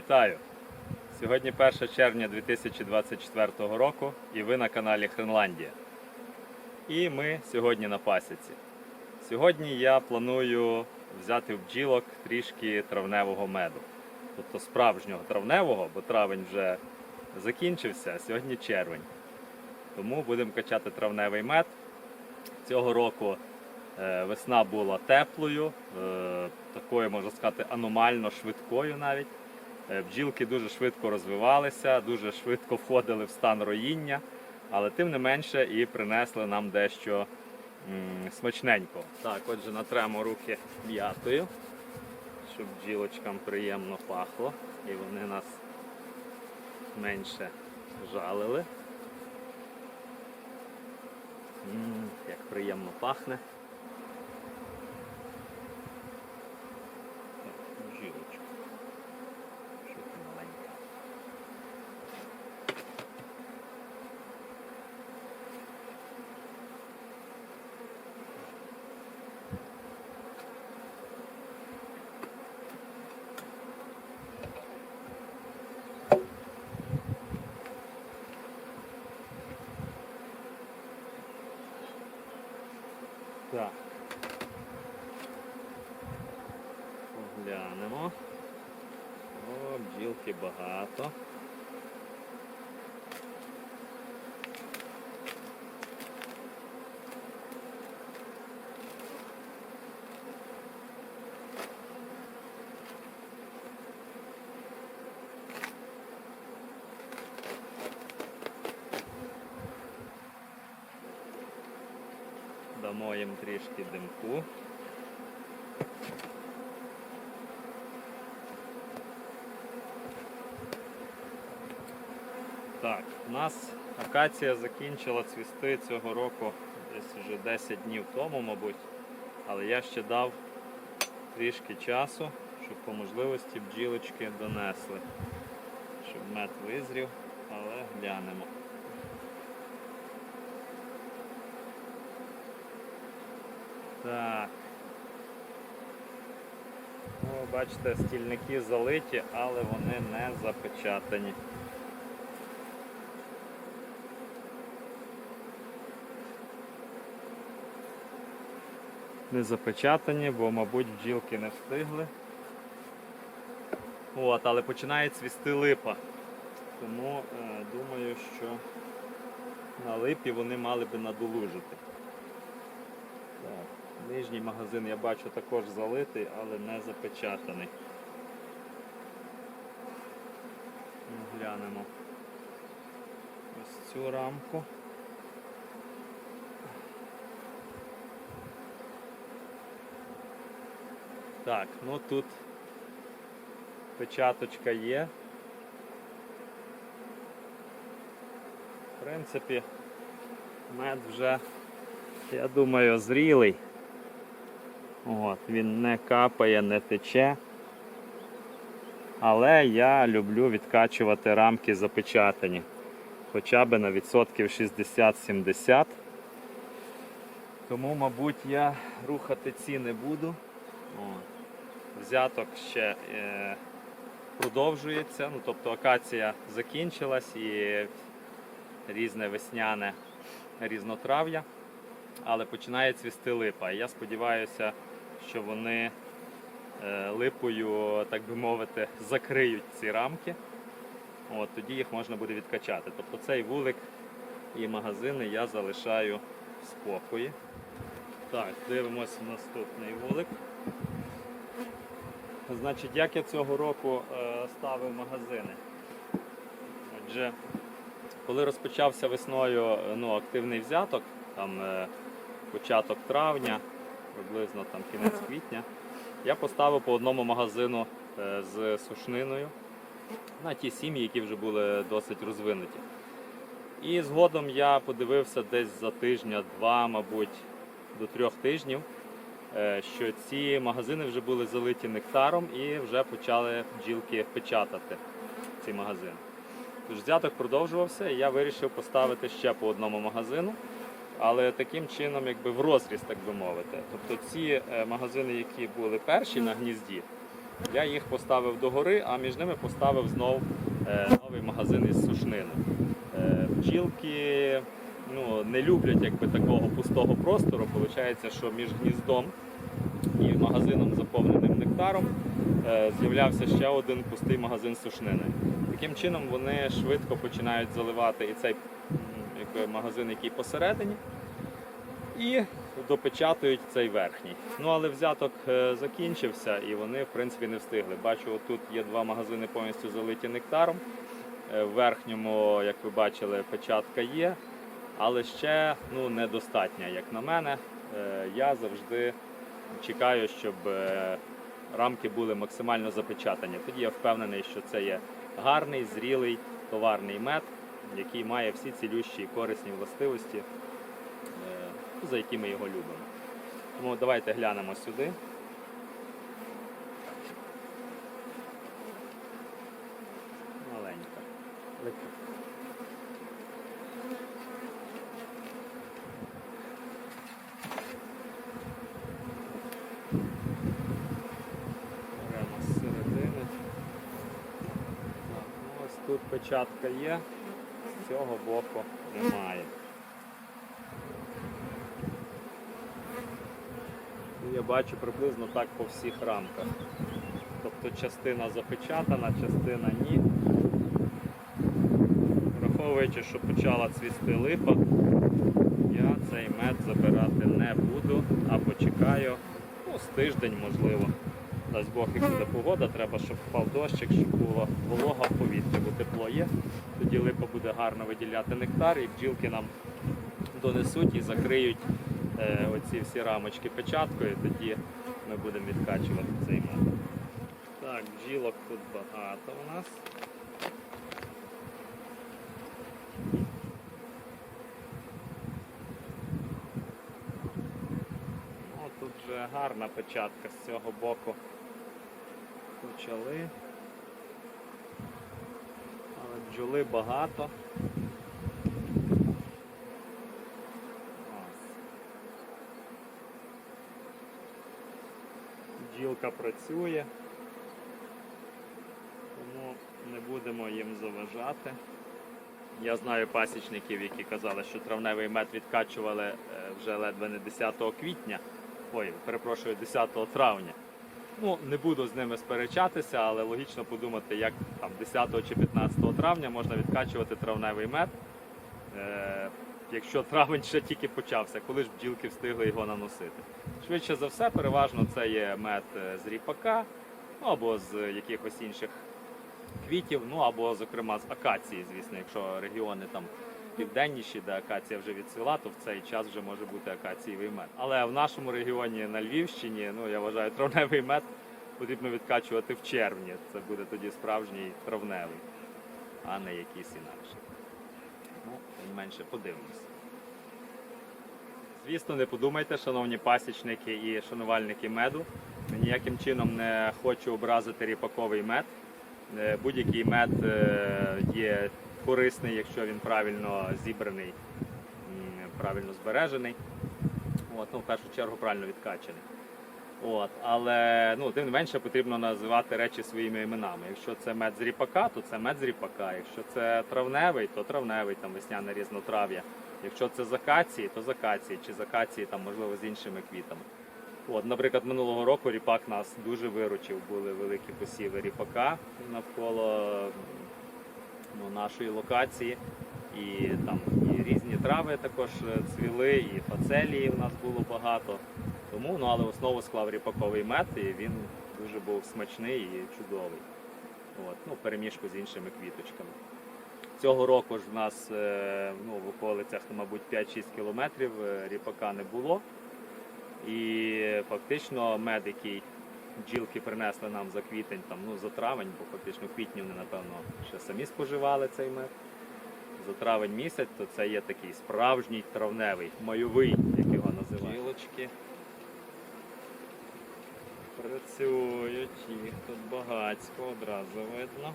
Вітаю! Сьогодні 1 червня 2024 року і ви на каналі Хренландія. І ми сьогодні на пасіці. Сьогодні я планую взяти в бджілок трішки травневого меду. Тобто справжнього травневого, бо травень вже закінчився, а сьогодні червень. Тому будемо качати травневий мед. Цього року е, весна була теплою, е, такою, можна сказати, аномально швидкою навіть. Е, Бджілки дуже швидко розвивалися, дуже швидко входили в стан роїння, але тим не менше і принесли нам дещо м, смачненького. Так, отже, натремо руки м'ятою, щоб бджілочкам приємно пахло і вони нас менше жалили. М, Як приємно пахне. Так, бджілочка. Що ти маленька? Так. Поглянемо. О, бджілки багато. Дамо трішки димку. Так, у нас акація закінчила цвісти цього року десь вже 10 днів тому, мабуть. Але я ще дав трішки часу, щоб по можливості бджілочки донесли, щоб мед визрів, але глянемо. Так. Ну, бачите, стільники залиті, але вони не запечатані. Не запечатані, бо, мабуть, бджілки не встигли. От, але починає цвісти липа. Тому е, думаю, що на липі вони мали би надолужити. Так, нижній магазин я бачу також залитий, але не запечатаний. Ну, Глянемо ось цю рамку. Так, ну тут печаточка є. В принципі, мед вже, я думаю, зрілий. От, він не капає, не тече. Але я люблю відкачувати рамки запечатані. Хоча б на відсотків 60-70. Тому, мабуть, я рухати ці не буду. От. Взяток ще е, продовжується. Ну, тобто акація закінчилась і різне весняне різнотрав'я, але починає цвісти липа. Я сподіваюся, що вони е, липою, так би мовити, закриють ці рамки. От, тоді їх можна буде відкачати. Тобто цей вулик і магазини я залишаю в спокої. Так, дивимося наступний вулик. Значить, як я цього року е, ставив магазини? Отже, коли розпочався весною е, ну, активний взяток, там е, початок травня, приблизно там кінець квітня, я поставив по одному магазину е, з сушниною на ті сім'ї, які вже були досить розвинуті. І згодом я подивився десь за тижня-два, мабуть, до трьох тижнів, е, що ці магазини вже були залиті нектаром і вже почали бджілки печатати ці магазини. Тож взяток продовжувався, і я вирішив поставити ще по одному магазину, але таким чином, якби в розріз, так би мовити. Тобто ці е, магазини, які були перші на гнізді, Я їх поставив догори, а між ними поставив знов е, новий магазин із сушнини. Е, Бджілки ну, не люблять якби, такого пустого простору. Получається, що між гніздом і магазином, заповненим нектаром, з'являвся ще один пустий магазин з сушниною. Таким чином вони швидко починають заливати і цей магазин, який посередині, і допечатують цей верхній. Ну але взяток е, закінчився і вони в принципі не встигли. Бачу, тут є два магазини повністю залиті нектаром. Е, В верхньому, як ви бачили, печатка є, але ще ну, недостатня, як на мене. Е, Я завжди чекаю, щоб е, рамки були максимально запечатані. Тоді я впевнений, що це є гарний, зрілий товарний мед, який має всі цілющі і корисні властивості, е, за які ми його любимо. Тому давайте глянемо сюди. Маленька. Беремо з середини. Ну ось тут печатка є, цього боку немає. Я бачу приблизно так по всіх рамках. Тобто частина запечатана, частина ні. Враховуючи, що почала цвісти липа, я цей мед забирати не буду, а почекаю ну, з тиждень, можливо. Дасть Бог, як буде погода, треба, щоб впав дощик, щоб було волога в повітрі, бо тепло є. Тоді липа буде гарно виділяти нектар і бджілки нам донесуть і закриють е, оці всі рамочки печаткою, тоді ми будемо відкачувати цей мед. Так, бджілок тут багато у нас. О, тут вже гарна печатка з цього боку. Почали. Бджоли багато. Ось. Бджілка працює, тому не будемо їм заважати. Я знаю пасічників, які казали, що травневий мед відкачували е, вже ледве не 10 квітня, ой, перепрошую, 10 травня. Ну, не буду з ними сперечатися, але логічно подумати, як там 10 чи 15 травня можна відкачувати травневий мед, е, якщо травень ще тільки почався, коли ж бджілки встигли його наносити. Швидше за все, переважно це є мед е, з ріпака ну, або з якихось інших квітів, ну або, зокрема, з акації, звісно, якщо регіони там південніші, де акація вже відцвіла, то в цей час вже може бути акацієвий мед. Але в нашому регіоні на Львівщині, ну я вважаю, травневий мед потрібно відкачувати в червні. Це буде тоді справжній травневий, а не якийсь інакший. Ну, тим менше подивимось. Звісно, не подумайте, шановні пасічники і шанувальники меду. Ніяким чином не хочу образити ріпаковий мед. Е, Будь-який мед е, є корисний, якщо він правильно зібраний, правильно збережений. От, ну, в першу чергу правильно відкачаний. От, але ну, тим не менше потрібно називати речі своїми іменами. Якщо це мед з ріпака, то це мед з ріпака. Якщо це травневий, то травневий, там весняне різнотрав'я. Якщо це з акації, то з акації, чи з акації, там, можливо, з іншими квітами. От, наприклад, минулого року ріпак нас дуже виручив. Були великі посіви ріпака навколо ну, нашої локації. І там і різні трави також е, цвіли, і фацелії в нас було багато. Тому, ну, але основу склав ріпаковий мед, і він дуже був смачний і чудовий. От, ну, переміжку з іншими квіточками. Цього року ж в нас е, ну, в околицях, ну, мабуть, 5-6 кілометрів е, ріпака не було. І фактично мед, який бджілки принесли нам за квітень, там, ну, за травень, бо фактично в квітні вони, напевно, ще самі споживали цей мед. За травень місяць, то це є такий справжній травневий, майовий, як його називають. Бджілочки працюють, їх тут багацько, одразу видно.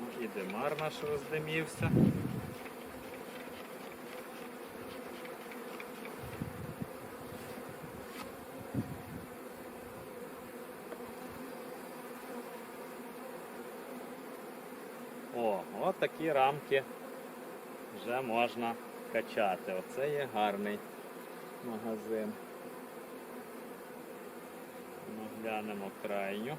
Ну, і димар наш роздимівся. О, от такі рамки вже можна качати. Оце є гарний магазин. Ну, глянемо крайню.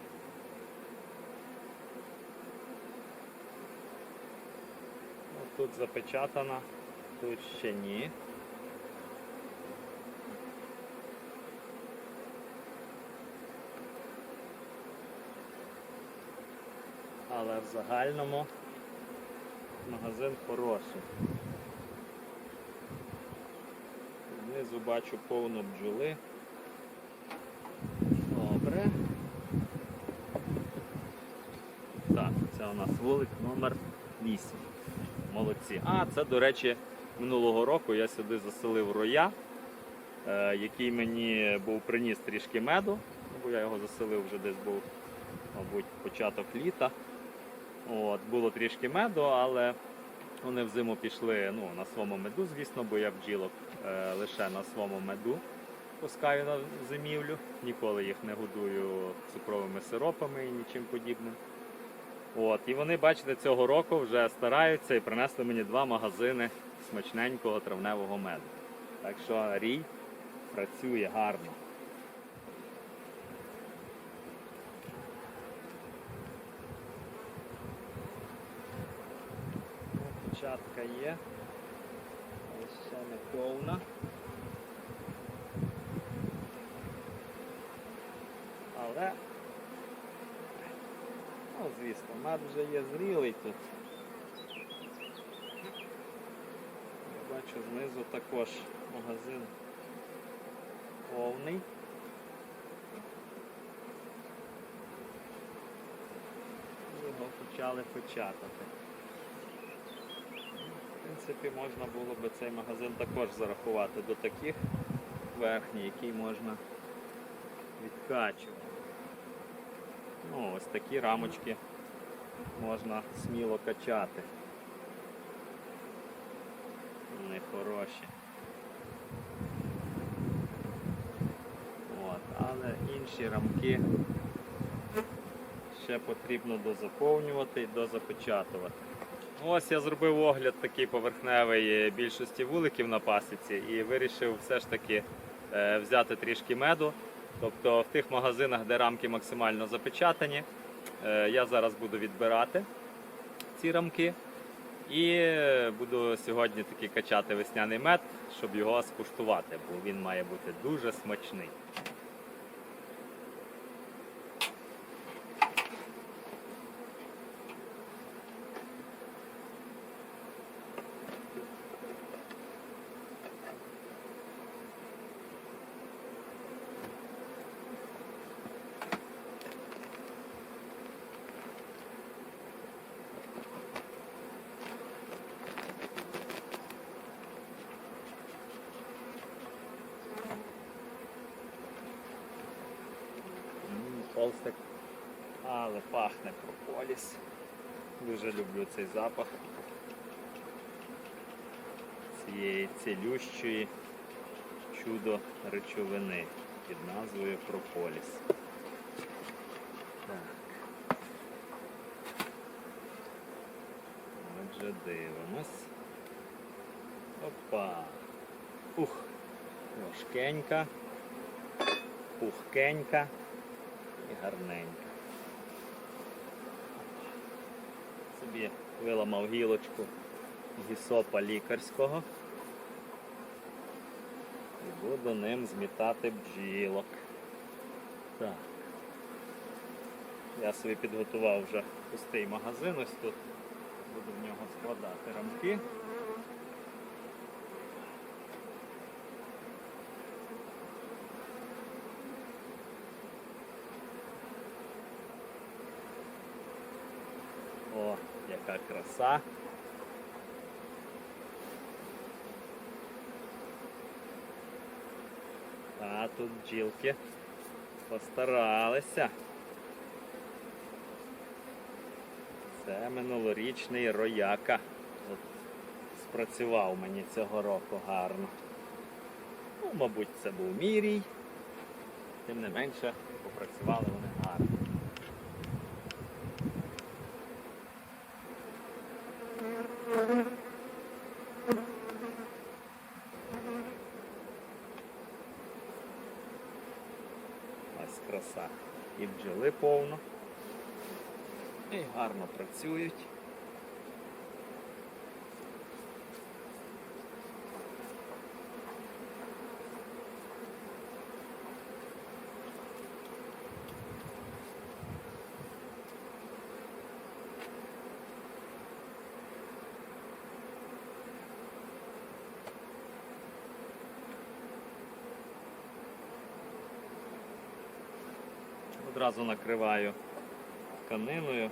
От тут запечатана, тут ще ні. Але в загальному магазин хороший. Знизу бачу повно бджоли. Так, це у нас вулик номер 8. Молодці. А, це, до речі, минулого року я сюди заселив роя, е, який мені був приніс трішки меду, ну, бо я його заселив вже десь був, мабуть, початок літа. От, було трішки меду, але вони взиму пішли ну, на своєму меду, звісно, бо я бджілок е, лише на своєму меду пускаю на зимівлю. Ніколи їх не годую цукровими сиропами і нічим подібним. От, і вони, бачите, цього року вже стараються і принесли мені два магазини смачненького травневого меду. Так що рій працює гарно. Початка є, але ще не повна. Але, звісно, мед вже є зрілий тут. Я бачу знизу також магазин повний. Його почали початати. В принципі, можна було би цей магазин також зарахувати до таких верхніх, які можна відкачувати. Ну, ось такі рамочки можна сміло качати. Вони хороші. От, але інші рамки ще потрібно дозаповнювати і дозапечатувати. Ось я зробив огляд такий поверхневий більшості вуликів на пасіці і вирішив все ж таки е, взяти трішки меду. Тобто в тих магазинах, де рамки максимально запечатані, я зараз буду відбирати ці рамки. І е, буду сьогодні таки качати весняний мед, щоб його скуштувати, бо він має бути дуже смачний. М, Холстик. Але пахне прополіс. Дуже люблю цей запах цієї цілющої чудо речовини під назвою прополіс. Так. Отже, дивимось. Опа. Ух, важкенька, пухкенька і гарненька. Собі виламав гілочку гісопа лікарського і буду ним змітати бджілок. Так. Я собі підготував вже пустий магазин, ось тут буду в нього складати рамки. О, яка краса. А тут бджілки постаралися. Це минулорічний рояка. От спрацював мені цього року гарно. Ну, мабуть, це був мірій. Тим не менше, попрацювали вони гарно. Краса. І бджоли повно. І гарно працюють. Одразу накриваю тканиною.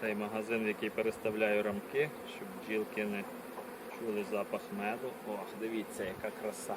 Цей магазин, в який переставляю рамки, щоб бджілки не чули запах меду. Ох, дивіться, яка краса.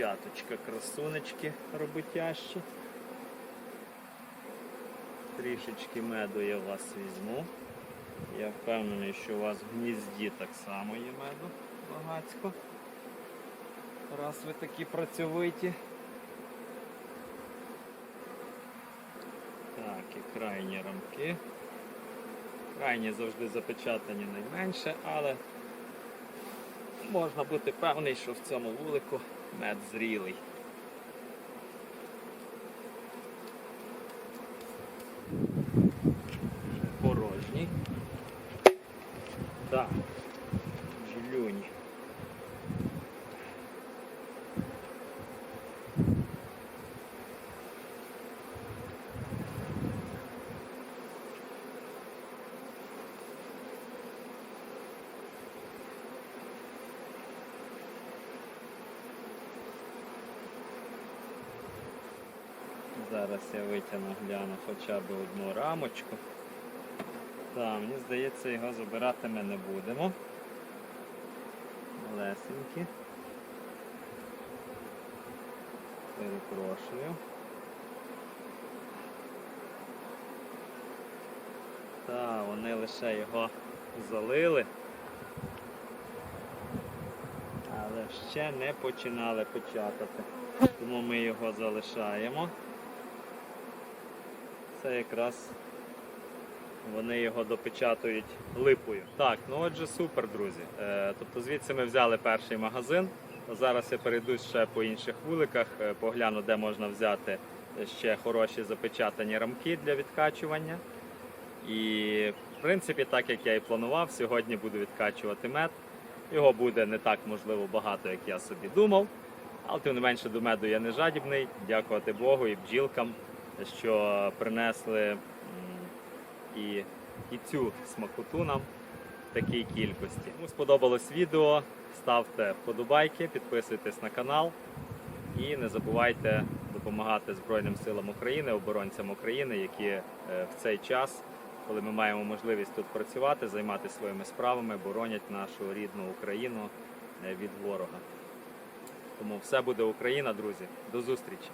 Дівчаточка, красунечки роботящі. Трішечки меду я у вас візьму. Я впевнений, що у вас в гнізді так само є меду багацько. Раз ви такі працьовиті. Так, і крайні рамки. Крайні завжди запечатані найменше, але можна бути певний, що в цьому вулику мед зрілий. Зараз я витягну, гляну хоча б одну рамочку. Так, мені здається, його забирати ми не будемо. Лесенькі. Перепрошую. Так, вони лише його залили. Але ще не починали печатати. Тому ми його залишаємо. Це якраз вони його допечатують липою. Так, ну отже, супер, друзі. Е, тобто звідси ми взяли перший магазин. Зараз я перейду ще по інших вуликах, е, погляну, де можна взяти ще хороші запечатані рамки для відкачування. І в принципі, так як я і планував, сьогодні буду відкачувати мед. Його буде не так можливо багато, як я собі думав. Але тим не менше до меду я не жадібний. Дякувати Богу і бджілкам, що принесли і, і цю смакоту нам в такій кількості. Кому сподобалось відео, ставте вподобайки, підписуйтесь на канал і не забувайте допомагати Збройним силам України, оборонцям України, які е, в цей час, коли ми маємо можливість тут працювати, займатися своїми справами, боронять нашу рідну Україну е, від ворога. Тому все буде Україна, друзі. До зустрічі!